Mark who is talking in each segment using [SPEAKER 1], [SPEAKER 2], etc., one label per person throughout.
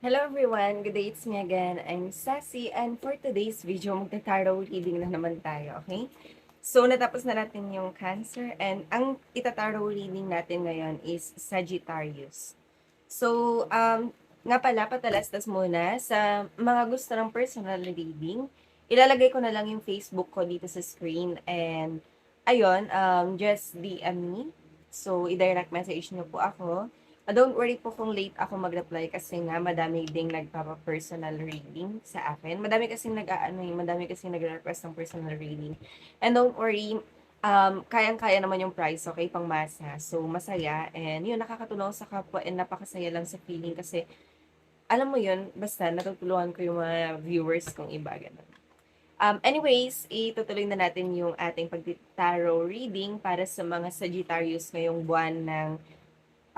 [SPEAKER 1] Hello everyone! Good day, it's me again. I'm Sassy and for today's video, magta-tarot reading na naman tayo, okay? So, natapos na natin yung Cancer and ang ita-tarot reading natin ngayon is Sagittarius. So, um, nga pala, patalastas muna sa mga gusto ng personal reading. Ilalagay ko na lang yung Facebook ko dito sa screen and ayun, um, just DM me. So, i-direct message nyo po ako. Ah, don't worry po kung late ako mag-reply kasi nga madami ding nagpapa-personal reading sa akin. Madami kasi nag-aano eh, madami kasi nag-request ng personal reading. And don't worry, um, kayang-kaya naman yung price, okay, pang masa. So, masaya. And yun, nakakatulong sa kapwa and napakasaya lang sa feeling kasi alam mo yun, basta natutulungan ko yung mga viewers kong iba, ganun. Um, anyways, itutuloy na natin yung ating pag-tarot reading para sa mga Sagittarius ngayong buwan ng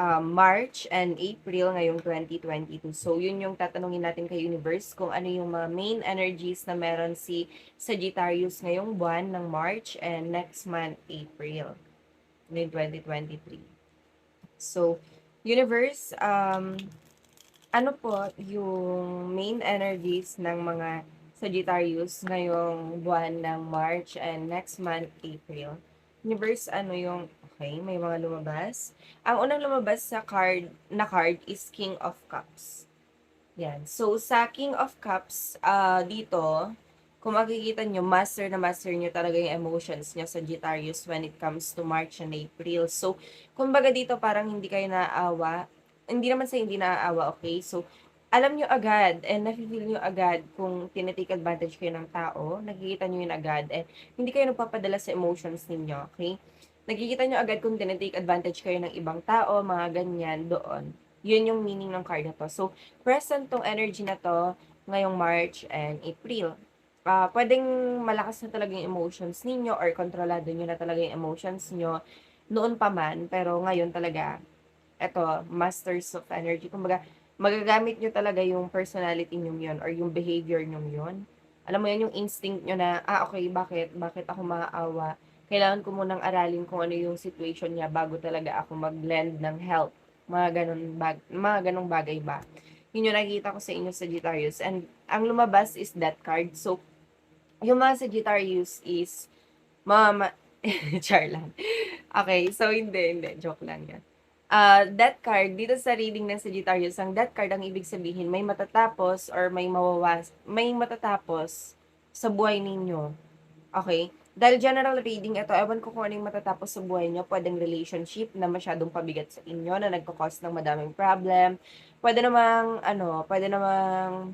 [SPEAKER 1] um, March and April ngayong 2022. So, yun yung tatanungin natin kay Universe kung ano yung mga main energies na meron si Sagittarius ngayong buwan ng March and next month, April, ngayong 2023. So, Universe, um, ano po yung main energies ng mga Sagittarius ngayong buwan ng March and next month, April? Universe, ano yung, okay, may mga lumabas. Ang unang lumabas sa card, na card is King of Cups. Yan. So, sa King of Cups, ah dito, kung makikita nyo, master na master nyo talaga yung emotions nyo, Sagittarius, when it comes to March and April. So, kumbaga dito, parang hindi kayo naaawa. Hindi naman sa hindi naaawa, okay? So, alam nyo agad and nafe-feel nyo agad kung tinitake advantage kayo ng tao, nakikita nyo yun agad and hindi kayo nagpapadala sa emotions ninyo, okay? Nakikita nyo agad kung tinitake advantage kayo ng ibang tao, mga ganyan, doon. Yun yung meaning ng card na to. So, present tong energy na to ngayong March and April. Ah, pwedeng malakas na talaga yung emotions ninyo or kontrolado nyo na talaga yung emotions nyo noon pa man, pero ngayon talaga, eto, masters of energy. Kumbaga, magagamit nyo talaga yung personality nyo yun or yung behavior nyo yun. Alam mo yan, yung instinct nyo na, ah, okay, bakit? Bakit ako maaawa? Kailangan ko munang aralin kung ano yung situation niya bago talaga ako mag-lend ng help. Mga ganun, bag, mga ganung bagay ba? Yun yung nakikita ko sa inyo sa Sagittarius. And ang lumabas is that card. So, yung mga Sagittarius is, mama, char lang. Okay, so hindi, hindi, joke lang yan uh, that card, dito sa reading ng Sagittarius, ang that card ang ibig sabihin, may matatapos or may mawawas, may matatapos sa buhay ninyo. Okay? Dahil general reading, ito, ewan ko kung ano yung matatapos sa buhay nyo. Pwedeng relationship na masyadong pabigat sa inyo, na nagkakos ng madaming problem. Pwede namang, ano, pwede namang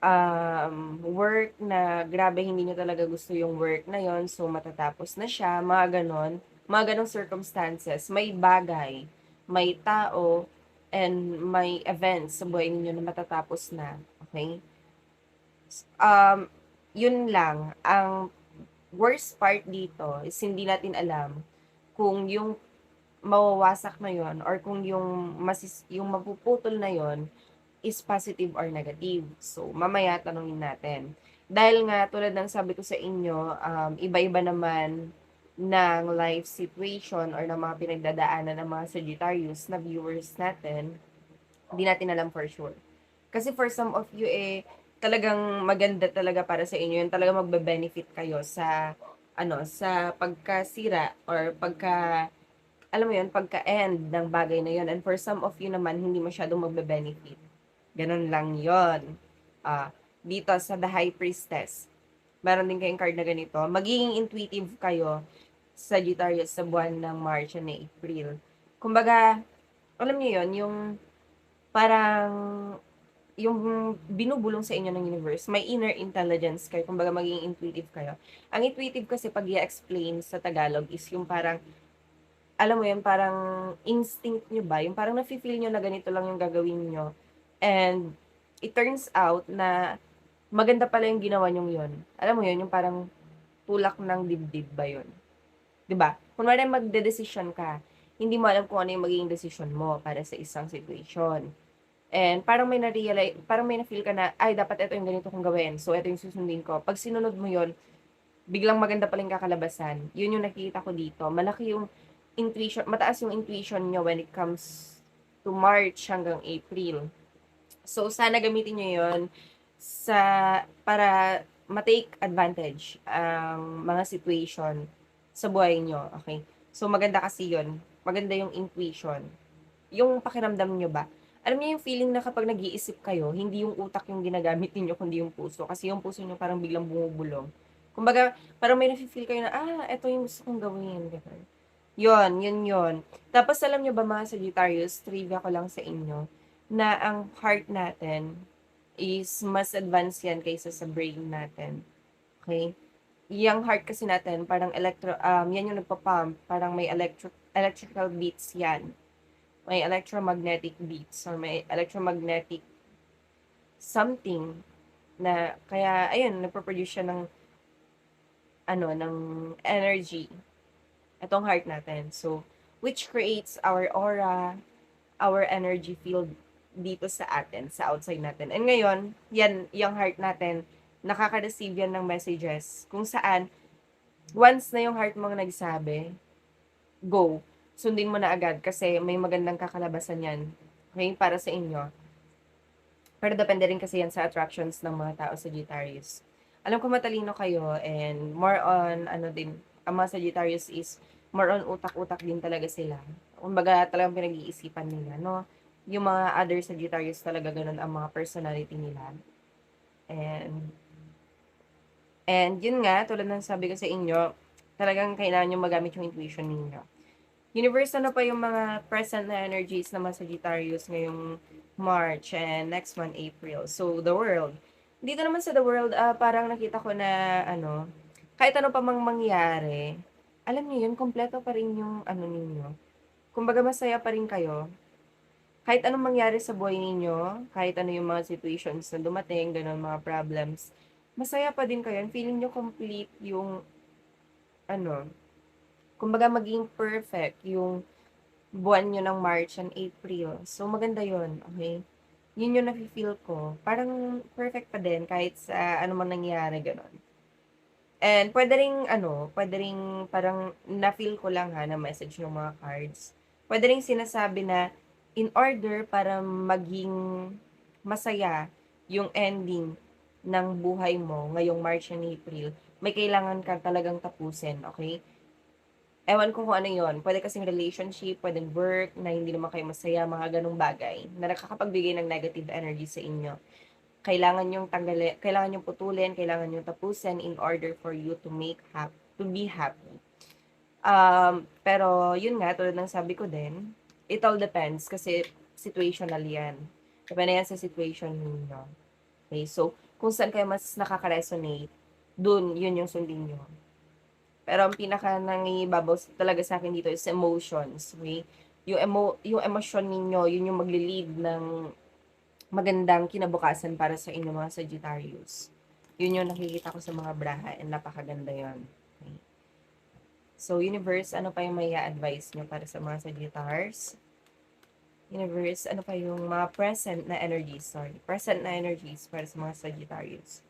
[SPEAKER 1] um, work na grabe hindi nyo talaga gusto yung work na yon so matatapos na siya, mga ganon mga ganong circumstances, may bagay, may tao, and may events sa buhay ninyo na matatapos na. Okay? Um, yun lang. Ang worst part dito is hindi natin alam kung yung mawawasak na yon or kung yung masis, yung mapuputol na yon is positive or negative. So, mamaya tanungin natin. Dahil nga, tulad ng sabi ko sa inyo, um, iba-iba naman ng life situation or ng mga pinagdadaanan ng mga Sagittarius na viewers natin, hindi natin alam for sure. Kasi for some of you, eh, talagang maganda talaga para sa inyo yun. Talaga magbe-benefit kayo sa, ano, sa pagkasira or pagka, alam mo yun, pagka-end ng bagay na yun. And for some of you naman, hindi masyadong magbe-benefit. Ganun lang yon Ah, dito sa The High Priestess, meron din kayong card na ganito. Magiging intuitive kayo Sagittarius sa buwan ng March and April. Kumbaga, alam niyo yon yung parang yung binubulong sa inyo ng universe, may inner intelligence kayo, kumbaga maging intuitive kayo. Ang intuitive kasi pag i-explain sa Tagalog is yung parang, alam mo yun, parang instinct nyo ba? Yung parang nafe-feel nyo na ganito lang yung gagawin nyo. And it turns out na maganda pala yung ginawa nyo yun. Alam mo yun, yung parang tulak ng dibdib ba yun? 'Di ba? Kunwari magde-decision ka, hindi mo alam kung ano yung magiging decision mo para sa isang situation. And parang may na-realize, parang may na-feel ka na, ay, dapat ito yung ganito kong gawin. So, ito yung susundin ko. Pag sinunod mo yon biglang maganda pa rin kakalabasan. Yun yung nakikita ko dito. Malaki yung intuition, mataas yung intuition nyo when it comes to March hanggang April. So, sana gamitin niyo 'yon sa para ma-take advantage ang mga situation sa buhay niyo, okey? So, maganda kasi 'yun, maganda yung intuition. Yung pakiramdam niyo ba, alam niyo yung feeling na kapag nag-iisip kayo, hindi yung utak yung ginagamit ninyo kundi yung puso, kasi yung puso niyo parang biglang bumubulong. Kumbaga, parang may nafi-feel kayo na, "Ah, eto yung gusto kong gawin." Gano'n. 'Yun, 'yun 'yun. Tapos alam niyo ba mga Sagittarius, trivia ko lang sa inyo, na ang heart natin is mas advanced 'yan kaysa sa brain natin, okey? Yang heart kasi natin parang electro um, 'yan yung nagpa-pump, parang may electro electrical beats 'yan. May electromagnetic beats or may electromagnetic something na kaya ayun nagpo-produce siya ng ano, ng energy, itong heart natin. So, which creates our aura, our energy field dito sa atin, sa outside natin. And ngayon, 'yan, yung heart natin, nakaka-receive 'yan ng messages kung saan once na yung heart mo nagsabi, go, sundin mo na agad kasi may magandang kakalabasan 'yan, okey, para sa inyo. Pero depende rin kasi 'yan sa attractions ng mga tao Sagittarius. Alam ko matalino kayo and more on ano din, ang mga Sagittarius is more on utak-utak din talaga sila. Kumbaga talagang pinag-iisipan nila 'no. Yung mga other Sagittarius talaga gano'n ang mga personality nila. And and yun nga, tulad ng sabi ko sa inyo, talagang kailangan niyong magamit yung intuition ninyo. Universe, ano pa yung mga present na energies ng mga Sagittarius ngayong March and next month, April? So, the world. Dito naman sa the world, ah, parang nakita ko na ano, kahit ano pa mang mangyari, alam niyo yun, kumpleto pa rin yung ano ninyo. Kumbaga masaya pa rin kayo. Kahit anong mangyari sa buhay ninyo, kahit ano yung mga situations na dumating, gano'n, mga problems, masaya pa din kayo feeling niyo complete yung ano, kumbaga maging perfect yung buwan niyo ng March and April. So, maganda yun, okey? Yun yung nafi-feel ko, parang perfect pa din kahit sa ano mang nangyari, gano'n. And puwede ring ano, puwede ring parang na-feel ko lang ha, na message yung mga cards. Puwede ring sinasabi na in order para maging masaya yung ending ng buhay mo ngayong March and April, may kailangan ka talagang tapusin, okey? Ewan ko kung ano yun, puwede kasing relationship, puwedeng work na hindi naman kayo masaya, mga gano'ng bagay na nakakapagbigay ng negative energy sa inyo. Kailangan niyong tanggali kailangan niyong putulin, kailangan niyong tapusin in order for you to make hap to be happy. Um, pero yun nga, tulad ng sabi ko din, it all depends kasi situational 'yan. Depende yan sa situation ninyo. Okey, so kung saan kayo mas nakaka-resonate, dun, yun yung sundin niyo. Pero ang pinaka nangingibabaw s talaga sa'kin dito is emotions, okey? Yung emo yung emosyon ninyo, yun yung magle-lead ng magandang kinabukasan para sa inyong mga Sagittarius. Yun yung nakikita ko sa mga braha and napakaganda yun, okey. So, universe, ano pa yung mai-a-advice niyo para sa mga Sagittars? Universe, ano pa yung mga present na energies, sorry, present na energies para sa mga Sagittarius?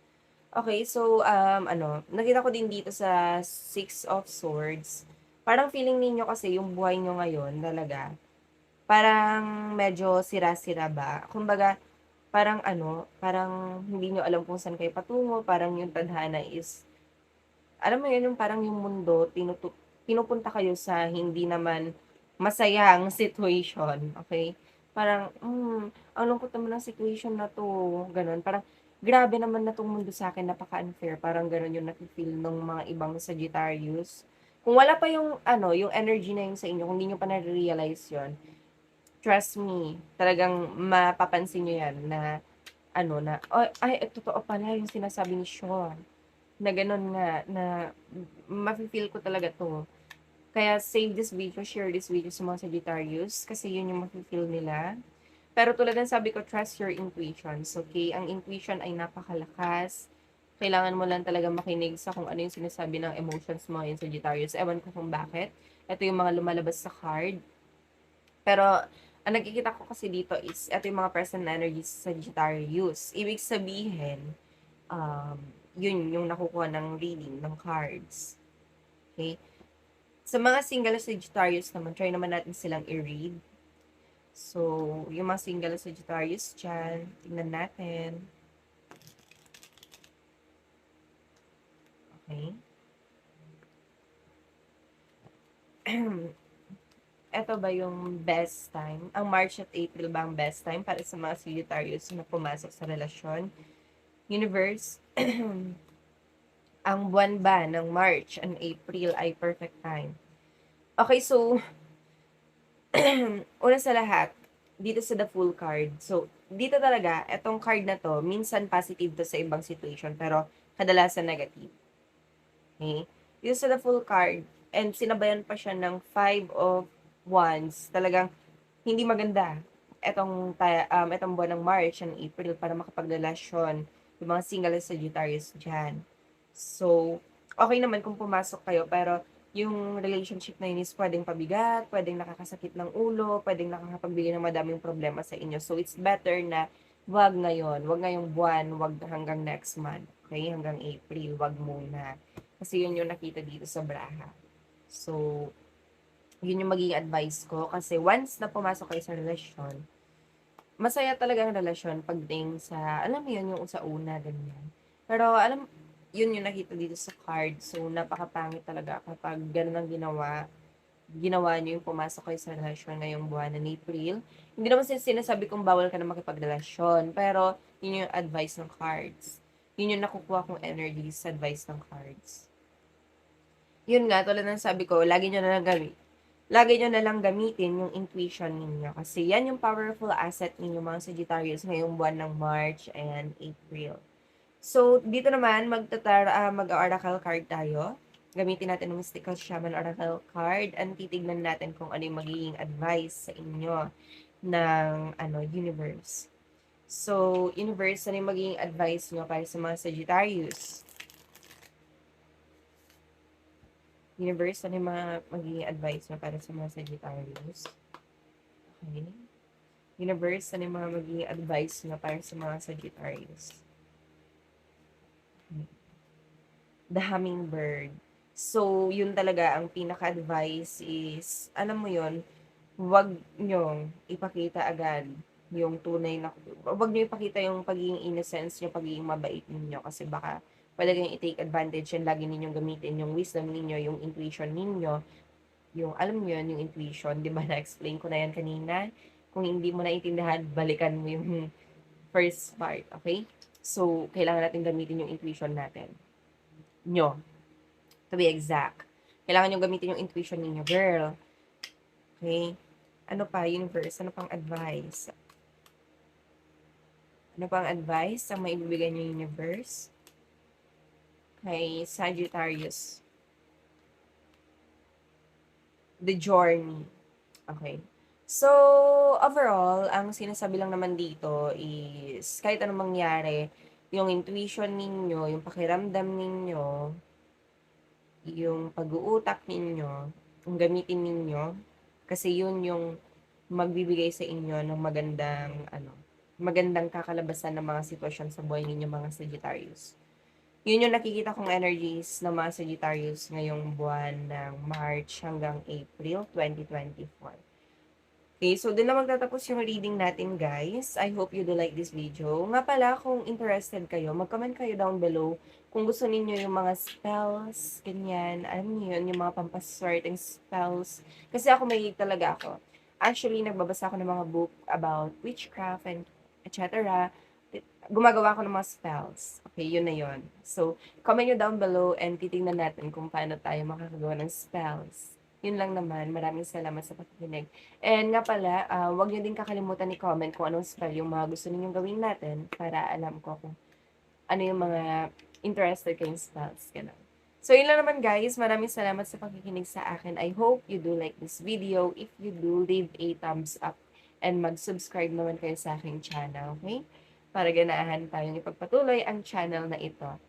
[SPEAKER 1] Okey, so, um, ano, nakita ko din dito sa Six of Swords, parang feeling ninyo kasi yung buhay niyo ngayon talaga, parang medyo sira-sira ba. Kumbaga, parang ano, parang hindi niyo alam kung saan kayo patungo, parang yung tadhana is alam mo yun, yung parang yung mundo tinutu pinupunta kayo sa hindi naman masayang situation, okey? Parang, "Hmm, ang lungkot naman ng situation na 'to." Gano'n. Parang, "Grabe naman na 'tong mundo sa'kin, napaka-unfair." Parang gano'n yung nafi-feel nung mga ibang Sagittarius. Kung wala pa yung ano, yung energy na yun sa inyo, kung di niyo pa nare-realize yun, trust me, talagang mapapansin niyo yan na ano, na, "Ay ay, totoo pala yung sinasabi ni Sean." Na gano'n nga, na mafi-feel ko talaga 'to. Kaya save this video, share this video sa mga Sagittarius kasi yun yung mafi-feel nila. Pero tulad ng sabi ko, trust your intuitions, okey? Ang intuition ay napakalakas. Kailangan mo lang talagang makinig sa kung ano yung sinasabi ng emotions mo ngayon Sagittarius. Ewan ko kung bakit. Eto yung mga lumalabas sa card. Pero ang nakikita ko kasi dito is eto yung mga na energies sa Sagittarius. Ibig sabihin, um, yun yung nakukuha ng reading ng cards, okey? Sa mga single Sagittarius naman, try naman natin silang i-read. So, yung mga single Sagittarius dyan, tingnan natin. Okay. Eto ba yung best time? Ang March at April ba ang best time para sa mga Sagittarius na pumasok sa relasyon? Universe, ang buwan ba ng March and April ay perfect time? Okay, so, una sa lahat, dito sa the full card. So, dito talaga, etong card na to, minsan positive to sa ibang situation, pero kadalasan negative. Okay? Dito sa the full card, and sinabayan pa siya ng five of wands. Talagang hindi maganda etong, um, etong buwan ng March and April para makapagrelasyon yung mga single Sagittarius dyan. So, okay naman kung pumasok kayo, pero yung relationship na yun is pwedeng pabigat, pwedeng nakakasakit ng ulo, pwedeng nakakapagbigay ng madaming problema sa inyo. So, it's better na wag ngayon, wag ngayong buwan, wag hanggang next month. Okay? Hanggang April, wag muna. Kasi yun yung nakita dito sa braha. So, yun yung magiging advice ko. Kasi once na pumasok kayo sa relasyon, masaya talaga ang relasyon pagdating sa, alam mo yun, yung sa una, ganyan. Pero, alam, yun yung nakita dito sa card. So, napakapangit talaga kapag ganun ang ginawa. Ginawa nyo yung pumasok kayo sa relasyon ngayong buwan ng April. Hindi naman sin- sinasabi kong bawal ka na makipagrelasyon. Pero, yun yung advice ng cards. Yun yung nakukuha kong energy sa advice ng cards. Yun nga, tulad ng sabi ko, lagi nyo na lang gamit. Lagi nyo na lang gamitin yung intuition ninyo. Kasi yan yung powerful asset ninyo mga Sagittarius ngayong buwan ng March and April. So, dito naman, magtatar, uh, mag-oracle card tayo. Gamitin natin ng Mystical Shaman Oracle card and titignan natin kung ano yung magiging advice sa inyo ng ano, universe. So, universe, ano yung magiging advice nyo para sa mga Sagittarius? Universe, ano yung mga magiging advice nyo para sa mga Sagittarius? Okay. Universe, ano yung mga magiging advice nyo para sa mga Sagittarius? The hummingbird. So, yun talaga, ang pinaka-advice is, alam mo yun, wag nyo ipakita agad yung tunay na, wag nyo ipakita yung pagiging innocence nyo, pagiging mabait ninyo, kasi baka pwede kayong i-take advantage and lagi ninyong gamitin yung wisdom ninyo, yung intuition ninyo, yung, alam mo yun, yung intuition, di ba, na-explain ko na yan kanina, kung hindi mo naintindihan, balikan mo yung first part, okay? So, kailangan natin gamitin yung intuition natin nyo. To be exact. Kailangan nyo gamitin yung intuition ninyo, girl. Okay? Ano pa, universe? Ano pang advice? Ano pang advice ang maibibigay nyo universe? Okay, Sagittarius. The journey. Okay. So, overall, ang sinasabi lang naman dito is, kahit anong mangyari, yung intuition ninyo, yung pakiramdam ninyo, yung pag-uutak ninyo, yung gamitin ninyo, kasi yun yung magbibigay sa inyo ng magandang, ano, magandang kakalabasan ng mga sitwasyon sa buhay ninyo mga Sagittarius. Yun yung nakikita kong energies ng mga Sagittarius ngayong buwan ng March hanggang April 2024. Okay, so doon na magtatapos yung reading natin, guys. I hope you do like this video. Nga pala, kung interested kayo, mag-comment kayo down below kung gusto ninyo yung mga spells, ganyan, alam niyo yun, yung mga pampaswerteng spells. Kasi ako may talaga ako. Actually, nagbabasa ako ng mga book about witchcraft and etc. Gumagawa ako ng mga spells. Okay, yun na yun. So, comment nyo down below and titingnan natin kung paano tayo makakagawa ng spells. Yun lang naman. Maraming salamat sa pakikinig. And nga pala, uh, huwag niyo din kakalimutan i-comment kung anong spell yung mga gusto ninyong gawin natin para alam ko kung ano yung mga interested kayong spells. Ganun. So, yun lang naman guys. Maraming salamat sa pakikinig sa akin. I hope you do like this video. If you do, leave a thumbs up and mag-subscribe naman kayo sa aking channel. Okay? Para ganahan tayong ipagpatuloy ang channel na ito.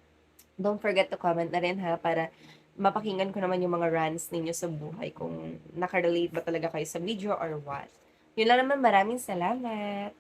[SPEAKER 1] Don't forget to comment na rin ha para mapakinggan ko naman yung mga rants ninyo sa buhay kung nakarelate ba talaga kayo sa video or what. Yun lang naman, maraming salamat!